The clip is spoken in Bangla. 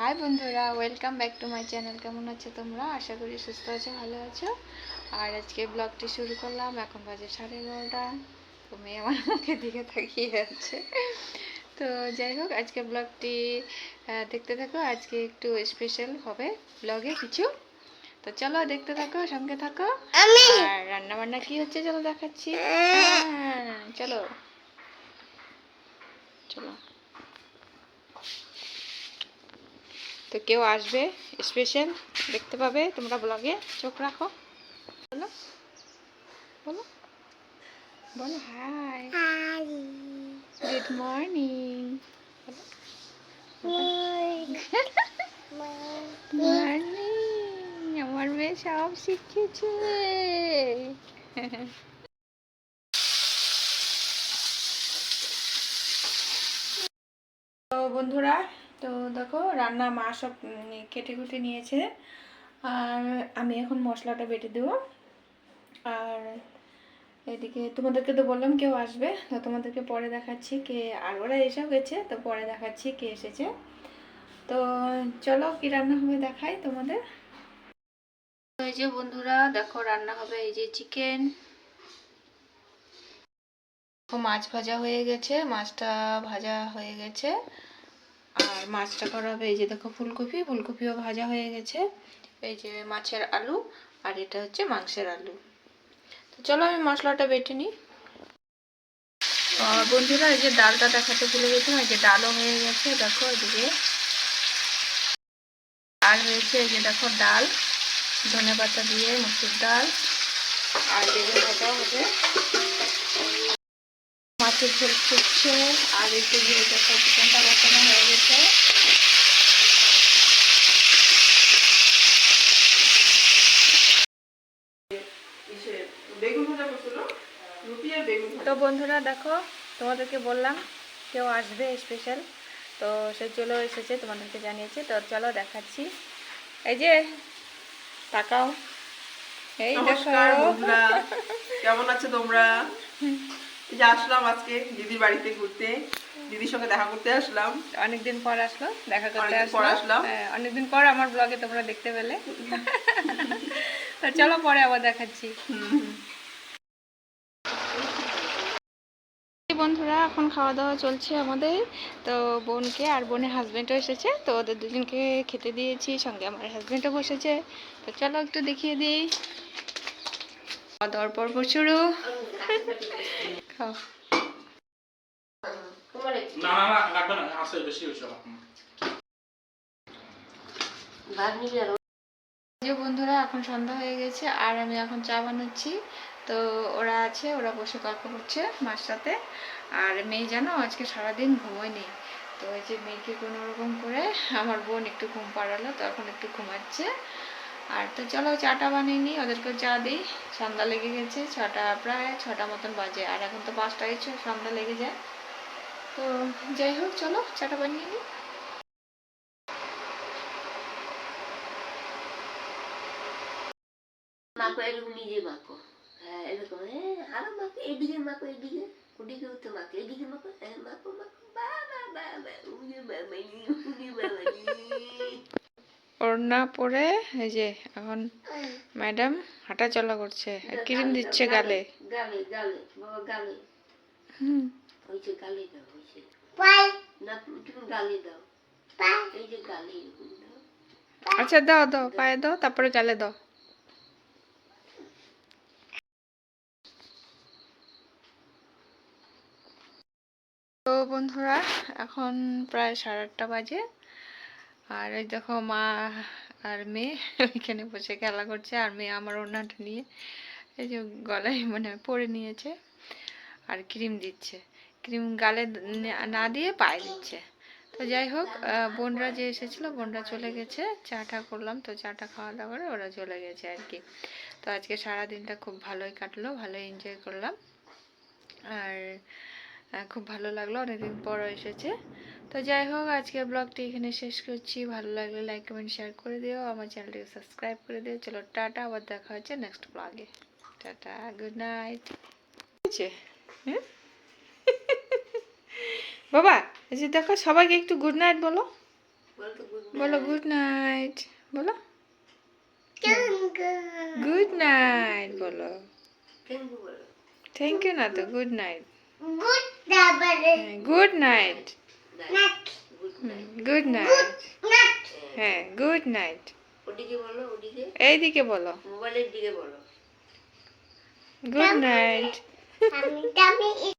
হাই বন্ধুরা welcome back to my channel কেমন আছো তোমরা? আশা করি সুস্থ আছো ভালো আছো। আর আজকে ব্লগটি শুরু করলাম এখন বাজে সাড়ে এগারোটা তো মেয়ে আমার মুখের দিকে তাকিয়ে আছে। তো যাই হোক আজকে ব্লগটি দেখতে থাকো। আজকে একটু স্পেশাল হবে ব্লগে কিছু। তো চলো দেখতে থাকো সঙ্গে থাকো। আর রান্না বান্না কি হচ্ছে? চলো দেখাচ্ছি। হ্যাঁ, চলো। চলো। তো কেউ আসবে স্পেশাল দেখতে পাবে তোমরা ব্লগে চোখ রাখো। বলো বলো বলো হাই গুড মর্নিং আমার মেয়ে সব শিখেছে। বন্ধুরা তো দেখো রান্না মা সব কেটে কুটে নিয়েছে। আর আমি এখন মশলাটা বেটে দেবো। আর এদিকে তোমাদেরকে তো বললাম কেউ আসবে, তো তোমাদেরকে পরে দেখাচ্ছি কে, আর ওরা এসেও গেছে, তো পরে দেখাচ্ছি কে এসেছে। তো চলো কি রান্না হবে দেখাই তোমাদের। এই যে বন্ধুরা, দেখো রান্না হবে এই যে চিকেন। মাছ ভাজা হয়ে গেছে, মাছটা ভাজা হয়ে গেছে। আর মাছটা করা হবে, এই যে দেখো ফুলকপি, ফুলকপিও ভাজা হয়ে গেছে। এই যে মাছের আলু, আর এটা হচ্ছে মাংসের আলু। তো চলো আমি মশলাটা বেটে নিই। বন্ধুরা, এই যে ডালটা দেখাতে ভুলে গেছিলাম, এই যে ডালও হয়ে গেছে, দেখো এদিকে। আর হয়েছে এই যে দেখো ডাল, ধনে পাতা দিয়ে মুসুর ডাল, আর বেগুন ভাজা হবে। মাছের ঝোল ফুটছে আর একটু যে দেখো চিকেনটা বসানো হয়ে গেছে। তো বন্ধুরা দেখো তোমাদেরকে বললাম কেউ আসবে স্পেশাল তো সে চলেও এসেছে তোমাদেরকে জানিয়েছে। তো চলো দেখাচ্ছি। এই যে তাকাও। এই দেখো। কেমন আছো তোমরা? এই যে আসলাম আজকে দিদির বাড়িতে ঘুরতে। দিদির সঙ্গে দেখা করতে আসলাম। অনেকদিন পর আসলো দেখা করতে আসলাম। হ্যাঁ, অনেকদিন পর আমার ব্লগে তোমরা দেখতে পেলে। চলো পরে আবার দেখাচ্ছি। বন্ধুরা এখন খাওয়া দাওয়া চলছে আমাদের। তো বোনকে আর বোনের হাজবেন্ডও এসেছে। তো ওদের দুজনকে খেতে দিয়েছি সঙ্গে আমার হাজবেন্ডও বসেছে। তো চলো একটু দেখিয়ে দিই। খাওয়া দাওয়ার পর্ব শুরু। খাও। বন্ধুরা এখন সন্ধ্যা হয়ে গেছে আর আমি এখন চা বানাচ্ছি। তো ওরা আছে ওরা বসে গল্প করছে মার সাথে। আর মেয়ে জানো আজকে সারাদিন ঘুমোয়নি। তো এই যে মেয়েকে কোনো রকম করে আমার বোন একটু ঘুম পাড়ালো তো এখন একটু ঘুমাচ্ছে। আর তো চলো চাটা বানিয়ে নিই ওদেরকে চা দিই। সন্ধ্যা লেগে গেছে, ছটা প্রায়, ছটা মতন বাজে, আর এখন তো পাঁচটা হয়েছে সন্ধ্যা লেগে যায়। তো যাই হোক, চলো চাটা বানিয়ে নিই। মাকো এরকম নিজে মাকো। হ্যাঁ এরকম হ্যাঁ আরও মাকো এদিকে মাকো, এদিকে। তো মাকো এদিকে মাকো হ্যাঁ মাকো মাকো, বাবা বাবা, উনি বাবা উনি বাবা ওড়না পরে এই যে এখন ম্যাডাম হাঁটা চলা করছে। আর ক্রিম দিচ্ছে গালে। গালে গালে বাবা গালে। হুম। হয়েছে গালে দাও হয়েছে না তুমি গালে দাও। এই যে গালে আচ্ছা দাও দাও পায়ে দাও তারপরে গালে দাও। তো বন্ধুরা এখন প্রায় সাড়ে আটটা বাজে। আর এই দেখো মা আর মেয়ে ওইখানে বসে খেলা করছে, আর মেয়ে আমার ওড়নাটা নিয়ে এই যে গলায় মানে পরে নিয়েছে আর ক্রিম দিচ্ছে। ক্রিম গালে না দিয়ে পায়ে দিচ্ছে। তো যাই হোক বোনরা যে এসেছিল, বোনরা চলে গেছে, চাটা করলাম তো চাটা খাওয়া দাওয়া করে ওরা চলে গেছে আর কি। তো আজকে সারা দিনটা খুব ভালোই কাটলো, ভালোই এনজয় করলাম। আর খুব ভালো লাগল অনেকদিন পর এসেছে। তো যাই হোক আজকের ব্লগটি এখানে শেষ করছি। ভালো লাগলে লাইক কমেন্ট শেয়ার করে দিও। আমার চ্যানেলটিকে সাবস্ক্রাইব করে দিও। চলো টাটা আবার দেখা হচ্ছে নেক্সট ব্লগে টাটা গুড নাইট হয়েছে? হ্যাঁ? বাবা এই যে দেখো সবাইকে একটু গুড নাইট বলো। বলো গুড নাইট বলো। গুড নাইট বলো। থ্যাংক ইউ না তো good night. Good night. Good night good night Nut. হ্যাঁ গুড নাইট ওদিকে বলো ওদিকে। এইদিকে বলো। মোবাইলের দিকে বলো। Good night